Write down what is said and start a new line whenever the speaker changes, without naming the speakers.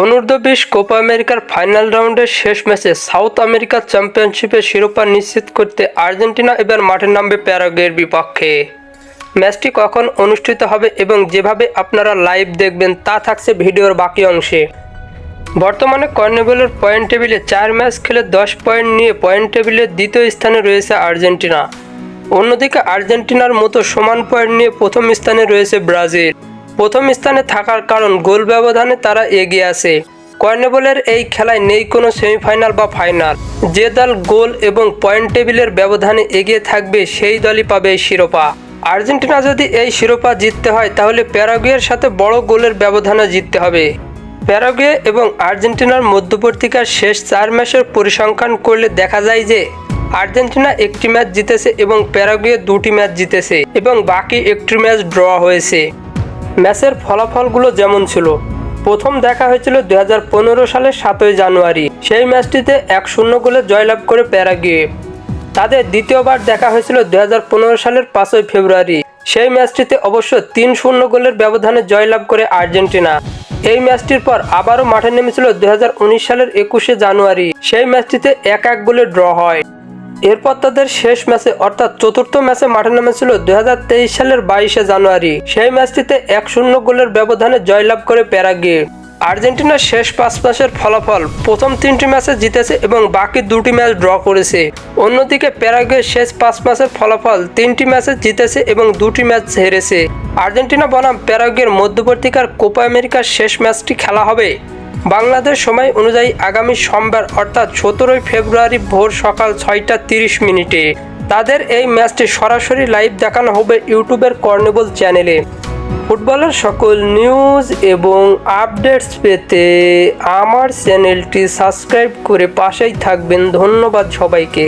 অনূর্ধ্ব বিশ কোপা আমেরিকার ফাইনাল রাউন্ডের শেষ ম্যাচে সাউথ আমেরিকা চ্যাম্পিয়নশিপের শিরোপা নিশ্চিত করতে আর্জেন্টিনা এবার মাঠে নামবে প্যারাগুয়ের বিপক্ষে। ম্যাচটি কখন অনুষ্ঠিত হবে এবং যেভাবে আপনারা লাইভ দেখবেন তা থাকছে ভিডিওর বাকি অংশে। বর্তমানে কর্নেবেলের পয়েন্ট টেবিলে চার ম্যাচ খেলে দশ পয়েন্ট নিয়ে পয়েন্ট টেবিলের দ্বিতীয় স্থানে রয়েছে আর্জেন্টিনা। অন্যদিকে আর্জেন্টিনার মতো সমান পয়েন্ট নিয়ে প্রথম স্থানে রয়েছে ব্রাজিল। প্রথম স্থানে থাকার কারণ গোল ব্যবধানে তারা এগিয়ে আছে। কর্নেবলের এই খেলায় নেই কোনো সেমিফাইনাল বা ফাইনাল। যে দল গোল এবং পয়েন্ট টেবিলের ব্যবধানে এগিয়ে থাকবে, সেই দলই পাবে এই শিরোপা। আর্জেন্টিনা যদি এই শিরোপা জিততে হয়, তাহলে প্যারাগুয়ের সাথে বড় গোলের ব্যবধানে জিততে হবে। প্যারাগুয়ে এবং আর্জেন্টিনার মধ্যবর্তীকার শেষ চার ম্যাচের পরিসংখ্যান করলে দেখা যায় যে, আর্জেন্টিনা একটি ম্যাচ জিতেছে এবং প্যারাগুয়ে দুটি ম্যাচ জিতেছে এবং বাকি একটি ম্যাচ ড্র হয়েছে। ম্যাচের ফলাফলগুলো যেমন ছিল। প্রথম দেখা হয়েছিল দু হাজার পনেরো সালের সাতই জানুয়ারি। সেই ম্যাচটিতে এক শূন্য গোলে জয়লাভ করে প্যারাগুয়ে তাদের দ্বিতীয়বার দেখা হয়েছিল দু হাজার পনেরো সালের পাঁচই ফেব্রুয়ারি। সেই ম্যাচটিতে অবশ্য তিন শূন্য গোলের ব্যবধানে জয়লাভ করে আর্জেন্টিনা। এই ম্যাচটির পর আবারও মাঠে নেমেছিল দু হাজার উনিশ সালের একুশে জানুয়ারি। সেই ম্যাচটিতে এক এক গোলে ড্র হয়। এরপর তাদের শেষ ম্যাচে, অর্থাৎ চতুর্থ ম্যাচে মাঠে নেমেছিল দুই সালের বাইশে জানুয়ারি। সেই ম্যাচটিতে এক শূন্য গোলের ব্যবধানে জয়লাভ করে প্যারাগে আর্জেন্টিনার শেষ পাঁচ ম্যাচের ফলাফল, প্রথম তিনটি ম্যাচে জিতেছে এবং বাকি দুটি ম্যাচ ড্র করেছে। অন্যদিকে প্যারাগুয়ে শেষ পাঁচ ম্যাচের ফলাফল, তিনটি ম্যাচে জিতেছে এবং দুটি ম্যাচ হেরেছে। আর্জেন্টিনা বনাম প্যারাগুয়ের মধ্যবর্তীকার কোপা আমেরিকার শেষ ম্যাচটি খেলা হবে। বাংলাদেশ সময় অনুযায়ী আগামী সোমবার অর্থাৎ সতেরোই ফেব্রুয়ারি ভোর সকাল ছয়টা তিরিশ মিনিটে। তাদের এই ম্যাচটি সরাসরি লাইভ দেখানো হবে ইউটিউবের কর্নেবল চ্যানেলে। ফুটবলের সকল নিউজ এবং আপডেটস পেতে আমার চ্যানেলটি সাবস্ক্রাইব করে পাশেই থাকবেন। ধন্যবাদ সবাইকে।